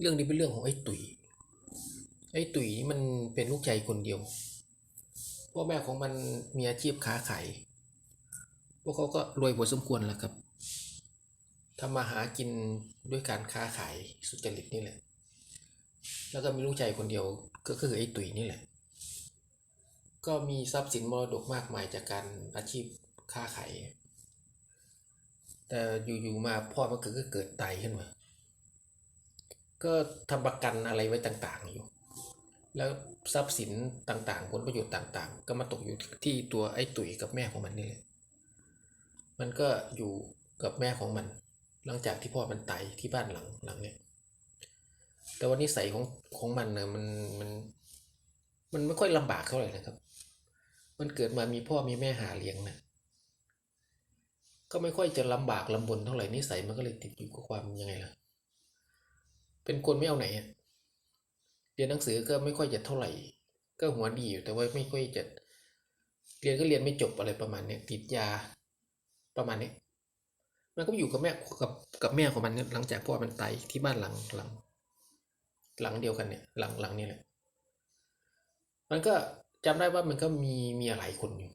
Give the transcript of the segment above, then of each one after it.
เรื่องนี้เป็นเรื่องของไอ้ตุ๋ยไอ้ตุ๋ยนี่มันเป็นลูกชายคนเดียวพ่อแม่ของมันมีอาชีพค้าขายพวกเขาก็รวยพอสมควรแล้วครับทำมาหากินด้วยการค้าขายสุจริตนี่แหละ แล้วก็มีลูกชายคนเดียวก็คือไอ้ตุ๋ยนี่แหละ ก็มีทรัพย์สินมรดกมากมายจากการอาชีพค้าขายแต่อยู่ๆมาพ่อมันก็เกิดไตขึ้นมา ก็ทำประกันอะไรไว้ต่างๆอยู่ แล้วทรัพย์สินต่างๆ ผลประโยชน์ต่างๆ ก็มาตกอยู่ที่ตัวไอ้ตุ๋ยกับแม่ของมันนี่แหละมันก็อยู่กับแม่ของมัน หลังจากที่พ่อมันตายที่บ้านหลังหลังเนี่ยแต่ว่านิสัยของของมันเนะมันมันมันไม่ค่อยลำบากเท่าไหร่นะครับ มันเกิดมามีพ่อมีแม่หาเลี้ยงนะก็ไม่ค่อยจะลำบากลำบนเท่าไหร่นิสัยมันก็เลยติดอยู่กับความยังไงล่ะ เป็นคนไม่เอาไหนเรียนหนังสือก็ไม่ค่อยจะเท่าไหร่ ก็หัวดีอยู่แต่ว่าไม่ค่อยจะเรียนก็เรียนไม่จบอะไรประมาณเนี้ยติดยาประมาณนี้มันก็อยู่กับแม่กับกับแม่ของมันหลังจากพ่อมันตายที่บ้านหลังหลัง หลังเดียวกันเนี่ย หลังหลังนี้แหละ มันก็จำได้ว่ามันก็มีมีหลายคนอยู่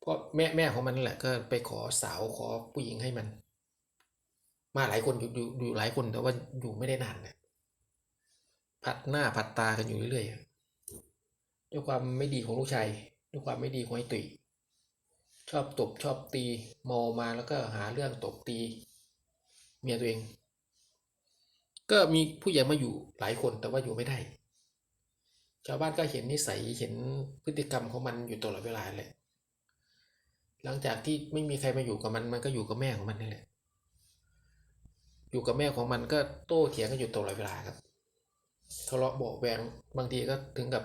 เพราะแม่แม่ของมันนั่นแหละก็ไปขอสาวขอผู้หญิงให้มัน มาหลายคนอยู่อยู่อยู่หลายคนแต่ว่าอยู่ไม่ได้นานนะผัดหน้าผัดตากันอยู่เรื่อยๆด้วยความไม่ดีของลูกชายด้วยความไม่ดีของไอ้ตุ๋ยชอบตบชอบตีเมามาแล้วก็หาเรื่องตบตี เมียตัวเอง ก็มีผู้ใหญ่มาอยู่หลายคนแต่ว่าอยู่ไม่ได้ ชาวบ้านก็เห็นนิสัยเห็นพฤติกรรมของมันอยู่ตลอดเวลาแหละหลังจากที่ไม่มีใครมาอยู่กับมันมันก็อยู่กับแม่ของมันนี่แหละ อยู่กับแม่ของมันก็โต้เถียงกันอยู่ตลอดเวลาครับทะเลาะเบาแวงบางทีก็ถึงกับ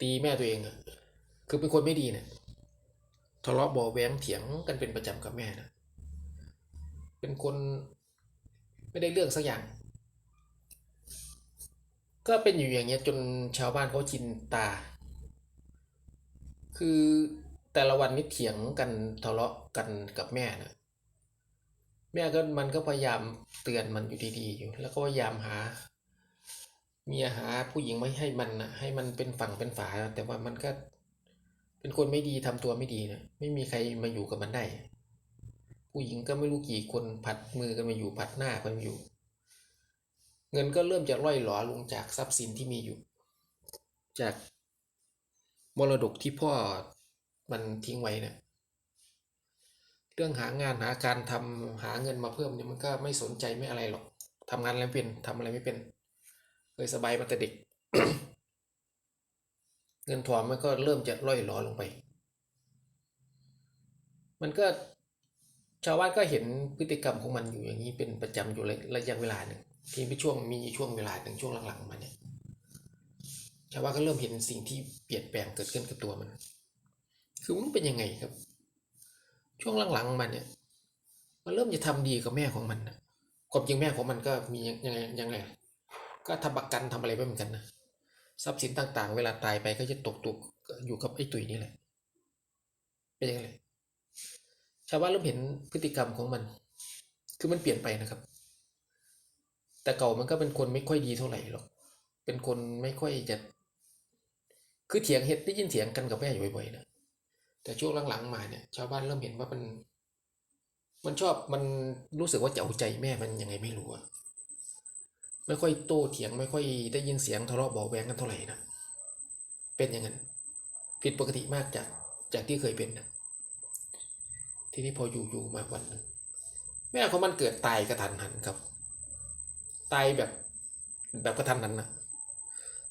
ตีแม่ตัวเองอะคือเป็นคนไม่ดีเนี่ยทะเลาะเบาแวงเถียงกันเป็นประจำกับแม่นะเป็นคนไม่ได้เรื่องสักอย่าง ก็เป็นอยู่อย่างเงี้ยจนชาวบ้านเขาชินตา คือแต่ละวันนี่เถียงกันทะเลาะกันกับแม่นะ แม่ก็มันก็พยายามเตือนมันอยู่ดีๆอยู่ แล้วก็พยายามหา เมียหาผู้หญิงไม่ให้มันนะให้มันเป็นฝั่งเป็นฝา แต่ว่ามันก็เป็นคนไม่ดีทำตัวไม่ดีนะไม่มีใครมาอยู่กับมันได้ ผู้หญิงก็ไม่รู้กี่คนผัดมือกันมาอยู่ผัดหน้ากันอยู่ เงินก็เริ่มจะร่อยหลอลงจากทรัพย์สินที่มีอยู่ จากมรดกที่พ่อมันทิ้งไว้นะ เรื่องหางานหาการทำหาเงินมาเพิ่มเนี่ยมันก็ไม่สนใจไม่อะไรหรอกทำงานอะไรไม่เป็นทำอะไรไม่เป็นเคยสบายมาแต่เด็ก เงินทองมันก็เริ่มจะร่อยหลอลงไป มันก็ชาวบ้านก็เห็นพฤติกรรมของมันอยู่อย่างนี้เป็นประจำอยู่ระยะเวลาหนึ่งที่มีช่วงมีช่วงเวลาหนึ่งช่วงหลังๆมาเนี่ยชาวบ้านก็เริ่มเห็นสิ่งที่เปลี่ยนแปลงเกิดขึ้นกับตัวมัน คือมันเป็นยังไงครับ ช่วงหลังๆมันเนี่ย มันเริ่มจะทำดีกับแม่ของมันนะความจริงแม่ของมันก็มียังไงยังไง ก็ทำประกันทำอะไรไว้เหมือนกันนะทรัพย์สินต่างๆ เวลาตายไปก็จะตกตกอยู่กับไอ้ตุ๋ยนี่แหละเป็นยังไงชาวบ้านเริ่มเห็นพฤติกรรมของมัน คือมันเปลี่ยนไปนะครับ แต่เก่ามันก็เป็นคนไม่ค่อยดีเท่าไหร่หรอก เป็นคนไม่ค่อยจะ คือเถียงเห็ดได้ยินเถียงกันกับแม่อยู่บ่อยๆนะ แต่ช่วงหลังๆมาเนี่ยชาวบ้านเริ่มเห็นว่ามัน มันชอบมันรู้สึกว่าจะเอาใจแม่มันยังไงไม่รู้อะไม่ค่อยโต้เถียงไม่ค่อยได้ยินเสียงทะเลาะเบาแวงกันเท่าไหร่นะเป็นอย่างนั้น ผิดปกติมากจากจากที่เคยเป็นนะทีนี้พออยู่อยู่มาวันหนึ่งแม่ของมันเกิดตายกระทันหันครับ ตายแบบแบบกระทันหันนะ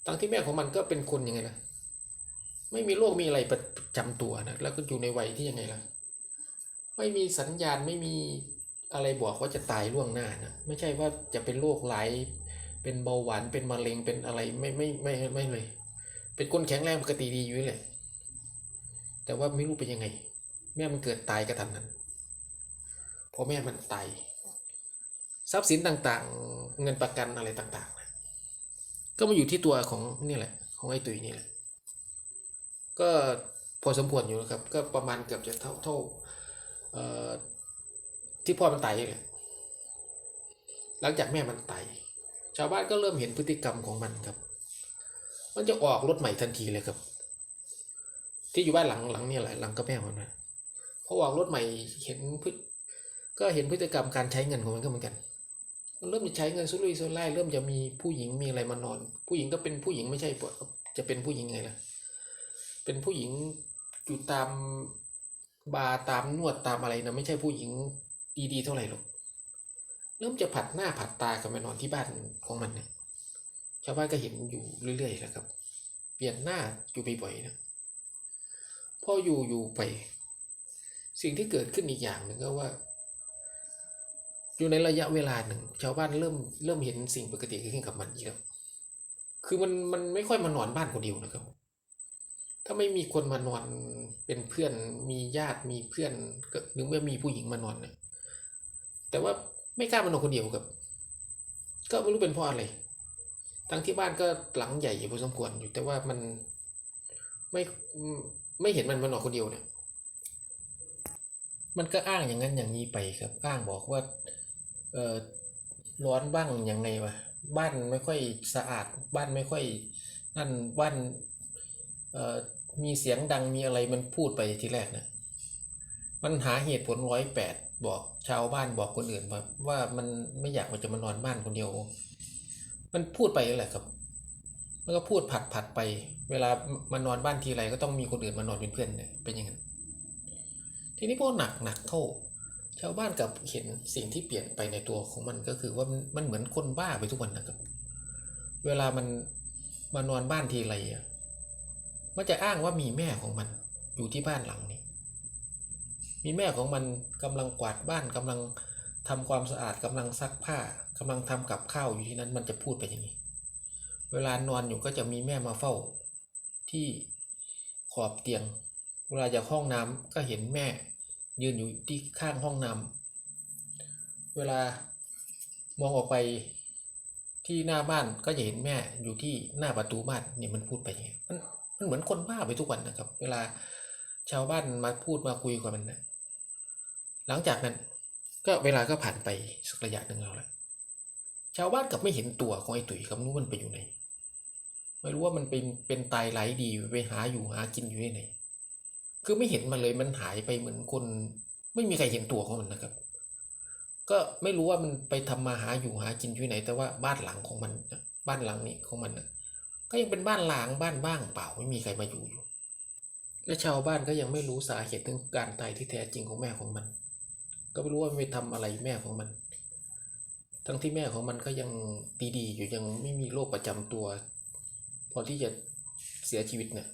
ทั้งที่แม่ของมันก็เป็นคนยังไงนะ ไม่มีโรคมีอะไรประจำตัวนะแล้วก็อยู่ในวัยที่ยังไงล่ะ ไม่มีสัญญาณไม่มีอะไรบอกว่าจะตายล่วงหน้านะไม่ใช่ว่าจะเป็นโรคไหลเป็นเบาหวานเป็นมะเร็งเป็นอะไรไม่ไม่ไม่ไม่ไม่เลย เป็นคนแข็งแรงปกติดีอยู่นี่แหละแต่ว่าไม่รู้เป็นยังไง แม่มันเกิดตายกระทันนั้นพอแม่มันตายทรัพย์สินต่างๆ เงินประกันอะไรต่างๆนะก็มาอยู่ที่ตัวของนี่แหละ ของไอ้ตุยนี่แหละ ก็พอสมควรอยู่นะครับ ก็ประมาณเกือบจะเท่าเท่าที่พ่อมันตายเลยหลังจากแม่มันตายชาวบ้านก็เริ่มเห็นพฤติกรรมของมันครับ มันจะออกรถใหม่ทันทีเลยครับ ที่อยู่บ้านหลังหลังนี่แหละหลังกับแม่มันนะพอออกรถใหม่เห็นพฤติก็เห็นพฤติกรรมการใช้เงินของมันก็เหมือนกัน มันเริ่มจะใช้เงินสุรุ่ยสุร่ายเริ่มจะมีผู้หญิงมีอะไรมานอน ผู้หญิงก็เป็นผู้หญิงไม่ใช่ปะจะเป็นผู้หญิงไงล่ะ เป็นผู้หญิงอยู่ตามบาร์ตามนวดตามอะไรนะไม่ใช่ผู้หญิงดีๆเท่าไหร่หรอกเริ่มจะผัดหน้าผัดตากับมานอนที่บ้านของมันเนี่ยชาวบ้านก็เห็นอยู่เรื่อยๆแล้วครับ เปลี่ยนหน้าอยู่บ่อยๆนะพออยู่อยู่ไป สิ่งที่เกิดขึ้นอีกอย่างหนึ่งก็ว่า อยู่ในระยะเวลาหนึ่ง ชาวบ้านเริ่มเริ่มเห็นสิ่งปกติขึ้นกับมันอีกแล้วคือมันมันไม่ค่อยมานอนบ้านคนเดียวนะครับ ถ้าไม่มีคนมานอนเป็นเพื่อนมีญาติมีเพื่อนก็หรือเมื่อมีผู้หญิงมานอนเนี่ยแต่ว่าไม่กล้ามานอนคนเดียวกับ ก็ไม่รู้เป็นเพราะอะไรทั้งที่บ้านก็หลังใหญ่พอสมควรอยู่แต่ว่ามันไม่ไม่เห็นมันมานอนคนเดียวเนี่ย มันก็อ้างอย่างนั้นอย่างนี้ไปครับ อ้างบอกว่าเออร้อนบ้างยังไงวะบ้านไม่ค่อยสะอาด บ้านไม่ค่อยนั่นบ้านเอ่อ มีเสียงดังมีอะไรมันพูดไปทีแรกนะมันหาเหตุผลร้อยแปดบอกชาวบ้านบอกคนอื่นว่าว่ามันไม่อยากมันจะมานอนบ้านคนเดียว มันพูดไปนั่นแหละครับ มันก็พูดผัดผัดไป เวลามานอนบ้านทีไรก็ต้องมีคนอื่นมานอนเป็นเพื่อนเนี่ยเป็นอย่างนั้นทีนี้พอหนักหนักเข้าชาวบ้านกับเห็นสิ่งที่เปลี่ยนไปในตัวของมันก็คือว่ามันมันเหมือนคนบ้าไปทุกวันนะครับ เวลามันมานอนบ้านทีไรอะ มันจะอ้างว่ามีแม่ของมันอยู่ที่บ้านหลังนี้ มีแม่ของมันกำลังกวาดบ้านกำลังทำความสะอาดกำลังซักผ้ากำลังทำกับข้าวอยู่ที่นั้นมันจะพูดไปอย่างนี้ เวลานอนอยู่ก็จะมีแม่มาเฝ้า ที่ขอบเตียง เวลาจากห้องน้ำก็เห็นแม่ ยืนอยู่ที่ข้างห้องน้ำเวลามองออกไปที่หน้าบ้านก็จะเห็นแม่อยู่ที่หน้าประตูบ้านนี่มันพูดไปอย่างนี้มัน มันเหมือนคนบ้าไปทุกวันนะครับ เวลาชาวบ้านมาพูดมาคุยกับมันนะหลังจากนั้น ก็เวลาก็ผ่านไปสักระยะหนึ่งแล้วแหละชาวบ้านกับไม่เห็นตัวของไอ้ตุ๋ยกับนู้มันไปอยู่ไหนไม่รู้ว่ามันเป็นเป็นตายไหลดีไปหาอยู่หากินอยู่ที่ไหนคือไม่เห็นมันเลยมันหายไปเหมือนคนไม่มีใครเห็นตัวของมันนะครับ ก็ไม่รู้ว่ามันไปทำมาหาอยู่หากินอยู่ไหน แต่ว่าบ้านหลังของมันบ้านหลังนี้ของมันนะ ก็ยังเป็นบ้านหลางบ้านบ้างเปล่าไม่มีใครมาอยู่อยู่ และชาวบ้านก็ยังไม่รู้สาเหตุถึงการตายที่แท้จริงของแม่ของมัน ก็ไม่รู้ว่ามันไปทำอะไรแม่ของมัน ทั้งที่แม่ของมันก็ยังดีๆอยู่ยังไม่มีโรคประจำตัว พอที่จะเสียชีวิตเนี่ย